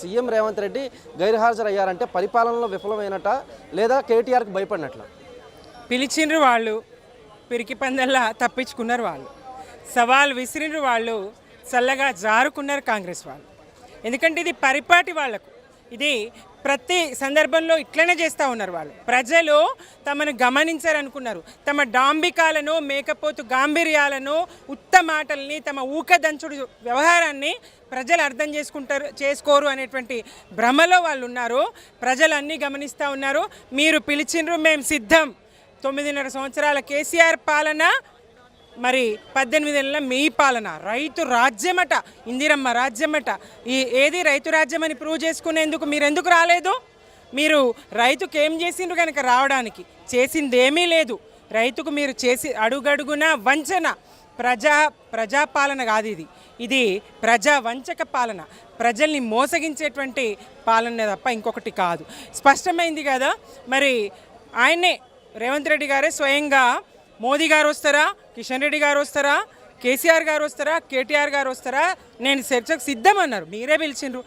CM Revanth Reddy గైర్హాజరయ్యారంటే పరిపాలనలో విఫలమైనట లేదా కేటీఆర్కి భయపడినట్ల? పిలిచిండ్రు వాళ్ళు పిరికి పందల్లా తప్పించుకున్నారు వాళ్ళు. సవాల్ విసిరిండ్రు వాళ్ళు చల్లగా జారుకున్నారు కాంగ్రెస్ వాళ్ళు. ఎందుకంటే ఇది పరిపాటి వాళ్ళకు ఇది ప్రతి సందర్భంలో ఇట్లనే చేస్తూ ఉన్నారు వాళ్ళు. ప్రజలు తమను గమనించారనుకున్నారు. తమ డాంబికాలను మేకపోతు గాంభీర్యాలను ఉత్తమాటల్ని తమ ఊకదంచుడు వ్యవహారాన్ని ప్రజలు అర్థం చేసుకుంటారు చేసుకోరు అనేటువంటి భ్రమలో వాళ్ళు ఉన్నారు ప్రజలు అన్నీ గమనిస్తూ ఉన్నారు. మీరు పిలిచిండ్రు మేము సిద్ధం. తొమ్మిదిన్నర సంవత్సరాల కేసీఆర్ పాలన మరి పద్దెనిమిది ఏళ్ళ మీ పాలన రైతు రాజ్యమట ఇందిరమ్మ రాజ్యమట ఈ ఏది రైతు రాజ్యం అని ప్రూవ్ చేసుకునేందుకు మీరు ఎందుకు రాలేదు? మీరు రైతుకు ఏం చేసిండ్రు కనుక రావడానికి? చేసిందేమీ లేదు. రైతుకు మీరు చేసి అడుగడుగున వంచన ప్రజా ప్రజాపాలన కాదు ఇది. ఇది ప్రజా వంచక పాలన. ప్రజల్ని మోసగించేటువంటి పాలన తప్ప ఇంకొకటి కాదు. స్పష్టమైంది కదా? మరి ఆయనే రేవంత్ రెడ్డి గారే స్వయంగా మోదీ గారు వస్తారా? కిషన్ రెడ్డి గారు వస్తారా? కేసీఆర్ గారు వస్తారా? కేటీఆర్ గారు వస్తారా? నేను చర్చకు సిద్ధం అన్నారు మీరే పిలిచిండ్రు.